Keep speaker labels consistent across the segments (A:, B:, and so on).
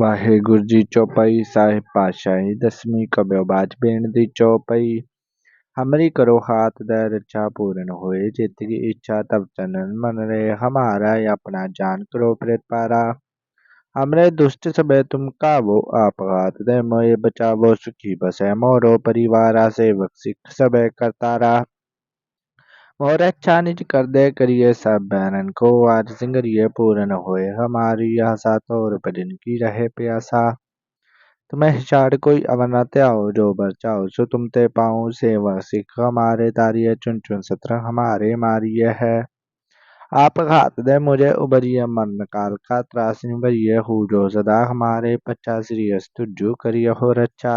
A: واح گر چوپائی دسویں پورن ہوئے جیت کیمارا اپنا جان کرو پرت پارا ہمرے دست سبے تم کا وو آپات دہ می بچاو سکھی بس ہے مو رو پریوارا سیوک سکھ سب کر تارا مورچ چانی کردے کریے سب بیرن کو۔ عارضیں گریے پورن ہوئے، ہماری آسا طور پر ان کی رہے پیاسا۔ تمہیں ہشار کوئی امنت آؤ جو برچاؤ سو تم تے پاؤں۔ سے سکھ ہمارے تاریے چن چن ستر ہمارے ماریے ہے۔ آپ خات دے مجھے ابریے مرن کال کا تراسن بریے ہو جو زدہ ہمارے پچا سریس تجو کریے ہو رچا۔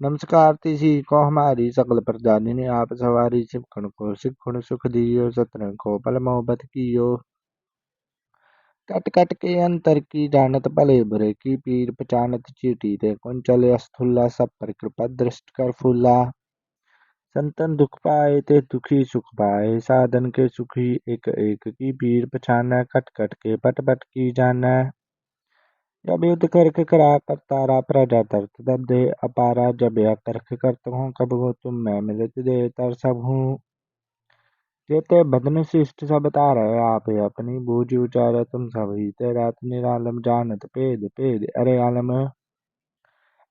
A: ਨਮਸਕਾਰ ਤਿਸੀ ਕੋ ਹਮਾਰੀ ਸਕਲ ਪ੍ਰਦਾਨੀ ਨੇ ਆਪ ਸਵਾਰੀ ਸਿਮਕਣ ਕੋ ਸਿੱਖਣ ਸੁਖ ਦਿਓ ਸਤਨ ਕੋ ਪਲ ਮੁਹਬਤ ਕੀਓ। ਕਟ ਕਟ ਕੇ ਅੰਤਰ ਕੀ ਜਾਣਤ ਭਲੇ ਬੁਰੇ, ਕੀ ਪੀਰ ਪਛਾਨਤ ਚੀਟੀ ਤੇ ਕੁੰਚਲ ਅਸਥੁੱਲਾ, ਸਭ ਪਰ ਕਿਰਪਾ ਦ੍ਰਿਸ਼ਟ ਕਰ ਫੂਲਾ। سنتن دکھ پائے تے دکھی سکھ پائے سادھن کے سکھی ایک ایک کی پیر پچھانا کٹ کٹ کے پٹ پٹ کی جانا جب یدھ کرک کرا کر تارا پرجا ترت دب دے اپارا جب یا کرک کرت ہوں کب ہو تم میں ملت دے تر سب ہوں جیتے بدن سشٹ سب تارا آپ اپنی بوجھ اچارا تم سب ہی تے رات نرالم جانت پید پید ارے عالم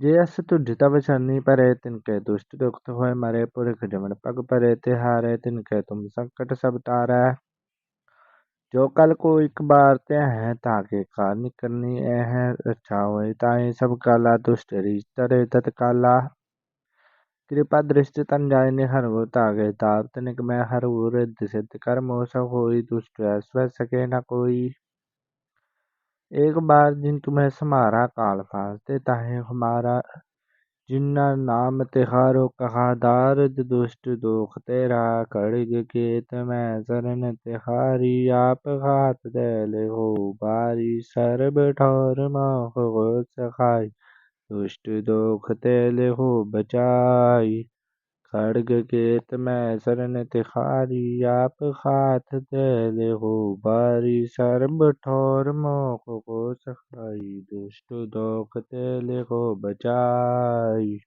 A: سب کالا دشتے ریچ تر تالا کرپا درست تنجائی ہر گو تاغ تا تر و مو سکے نہ کوئی۔ ایک بار جن تمہیں سمارا کال الفاظ دیتا ہے ہمارا جنہ نام تہارو کہا دار دشت دوختے تیرا کڑگ کے، تمہیں سرن تہاری آپ غات دیل ہو، باری سر بٹھور ماخ غد سخائی دشت دوختے لے ہو بچائی۔ خڑگ گیت میں سرن تخاری، آپ ہاتھ تیل گوباری سرب بھور موکھ کو سکھائی دش دیلے کو بچائی۔